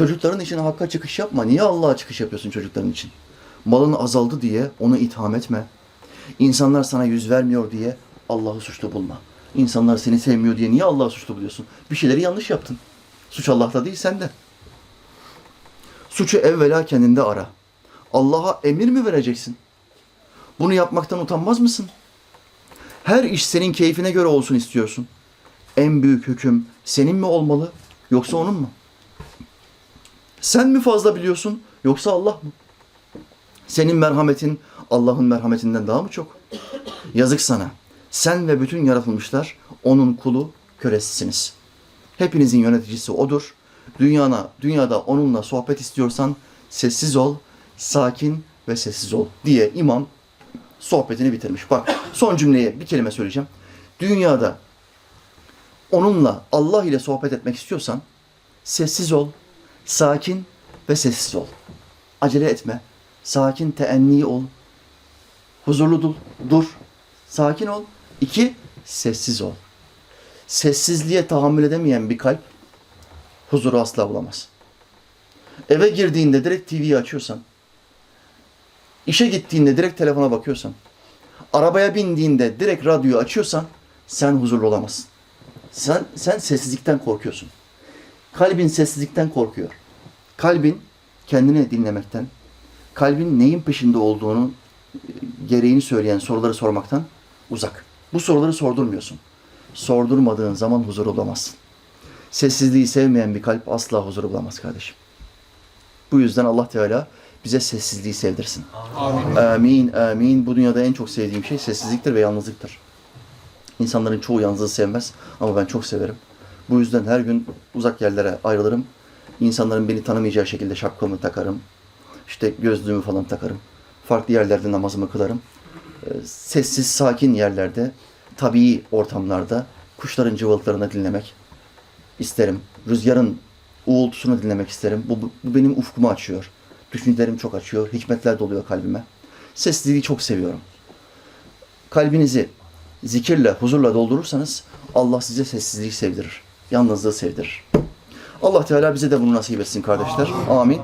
Çocukların için hakka çıkış yapma. Niye Allah'a çıkış yapıyorsun çocukların için? Malın azaldı diye onu itham etme. İnsanlar sana yüz vermiyor diye Allah'ı suçlu bulma. İnsanlar seni sevmiyor diye niye Allah'ı suçlu buluyorsun? Bir şeyleri yanlış yaptın. Suç Allah'ta değil sende. Suçu evvela kendinde ara. Allah'a emir mi vereceksin? Bunu yapmaktan utanmaz mısın? Her iş senin keyfine göre olsun istiyorsun. En büyük hüküm senin mi olmalı yoksa onun mu? Sen mi fazla biliyorsun yoksa Allah mı? Senin merhametin Allah'ın merhametinden daha mı çok? Yazık sana. Sen ve bütün yaratılmışlar onun kulu, kölesisiniz. Hepinizin yöneticisi odur. Dünyana, dünyada onunla sohbet istiyorsan sessiz ol, sakin ve sessiz ol diye imam sohbetini bitirmiş. Bak son cümleye bir kelime söyleyeceğim. Dünyada onunla Allah ile sohbet etmek istiyorsan sessiz ol, sakin ve sessiz ol. Acele etme. Sakin, teenni ol. Huzurlu dur, dur. Sakin ol. İki, sessiz ol. Sessizliğe tahammül edemeyen bir kalp huzuru asla bulamaz. Eve girdiğinde direkt TV'yi açıyorsan, işe gittiğinde direkt telefona bakıyorsan, arabaya bindiğinde direkt radyoyu açıyorsan sen huzurlu olamazsın. Sen, sen sessizlikten korkuyorsun. Kalbin sessizlikten korkuyor. Kalbin kendini dinlemekten, kalbin neyin peşinde olduğunu e, gereğini söyleyen soruları sormaktan uzak. Bu soruları sordurmuyorsun. Sordurmadığın zaman huzur bulamazsın. Sessizliği sevmeyen bir kalp asla huzur bulamaz kardeşim. Bu yüzden Allah Teala bize sessizliği sevdirsin. Amin. Amin, amin. Bu dünyada en çok sevdiğim şey sessizliktir ve yalnızlıktır. İnsanların çoğu yalnızlığı sevmez ama ben çok severim. Bu yüzden her gün uzak yerlere ayrılırım. İnsanların beni tanımayacağı şekilde şapkamı takarım. İşte gözlüğümü falan takarım. Farklı yerlerde namazımı kılarım. Ee, Sessiz, sakin yerlerde, tabii ortamlarda kuşların cıvıltılarını dinlemek isterim. Rüzgarın uğultusunu dinlemek isterim. Bu, bu- benim ufkumu açıyor. Düşüncelerim çok açıyor. Hikmetler doluyor kalbime. Sessizliği çok seviyorum. Kalbinizi zikirle, huzurla doldurursanız Allah size sessizliği sevdirir. Yalnızlığı sevdirir. Allah Teala bize de bunu nasip etsin kardeşler. Amin.